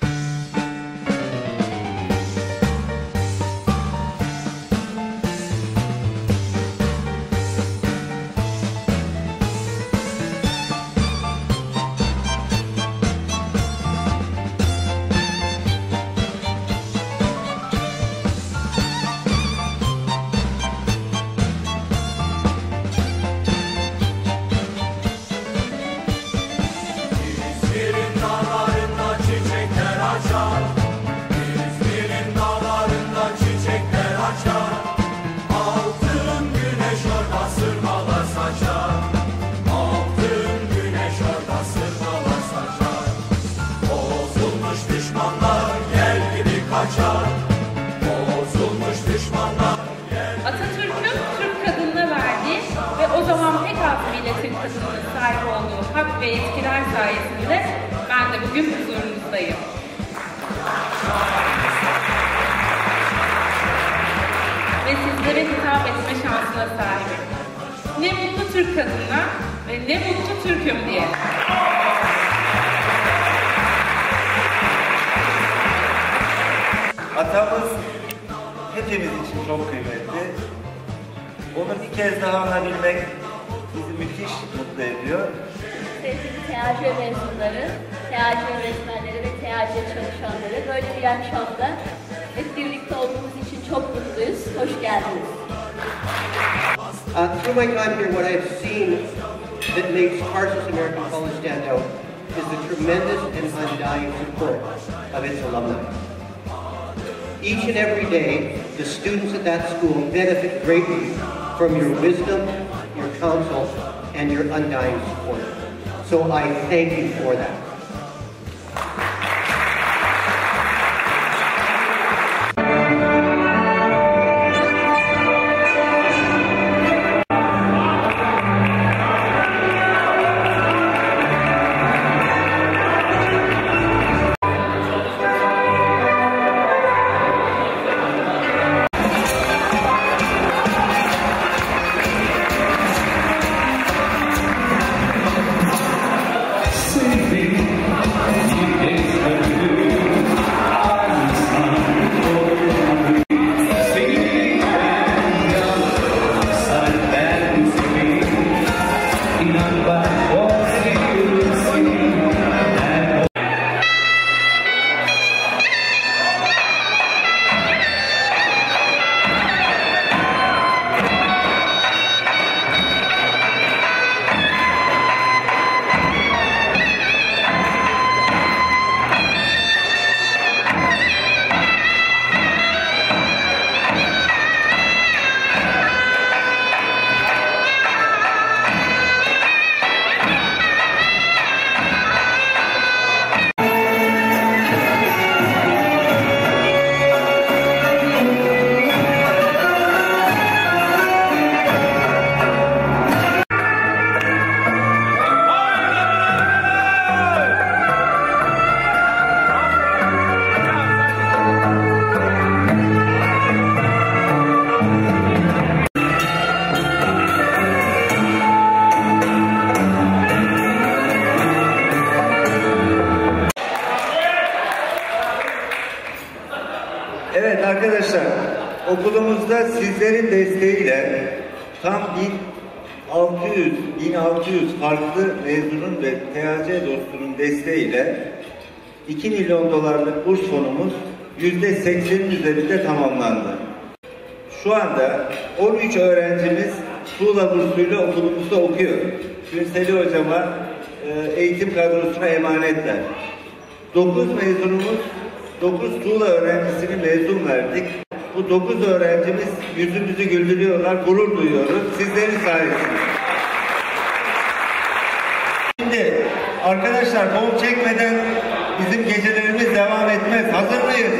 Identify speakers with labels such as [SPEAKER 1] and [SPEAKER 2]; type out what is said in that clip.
[SPEAKER 1] Bye. Sahip olduğu hak ve yetkiler sayesinde ben de bugün huzurunuzdayım. Ve sizlere hitap etme şansına sahibim. Ne mutlu Türk kadınına ve ne mutlu Türk'üm diye.
[SPEAKER 2] Atamız hepimiz için çok kıymetli. Onu bir kez daha anabilmek bizi müthiş mutlu ediyor.
[SPEAKER 3] Sevgili mezunları, öğretmenleri ve çalışanları böyle bir akşamda hep birlikte olduğumuz için çok mutluyuz. Hoş geldiniz.
[SPEAKER 4] Uh, through my time here, what I've seen that makes Tarsus American College stand out is the tremendous and undying support of its alumni. Each and every day, the students at that school benefit greatly from your wisdom, counsel, and your undying support. So I thank you for that.
[SPEAKER 2] Arkadaşlar, okulumuzda sizlerin desteğiyle tam 1600, 1600 farklı mezunun ve THC dostunun desteğiyle 2 milyon dolarlık burs fonumuz %80'in üzerinde tamamlandı. Şu anda 13 öğrencimiz Tuğla bursuyla okulumuzda okuyor. Günseli hocama e, eğitim kadrosuna emanetler. 9 mezunumuz 9 Tuğla öğrencisini mezun verdik. Bu 9 öğrencimiz yüzümüzü güldürüyorlar, gurur duyuyoruz. Sizlerin sayesinde. Şimdi arkadaşlar bol çekmeden bizim gecelerimiz devam etmez. Hazır mıyız?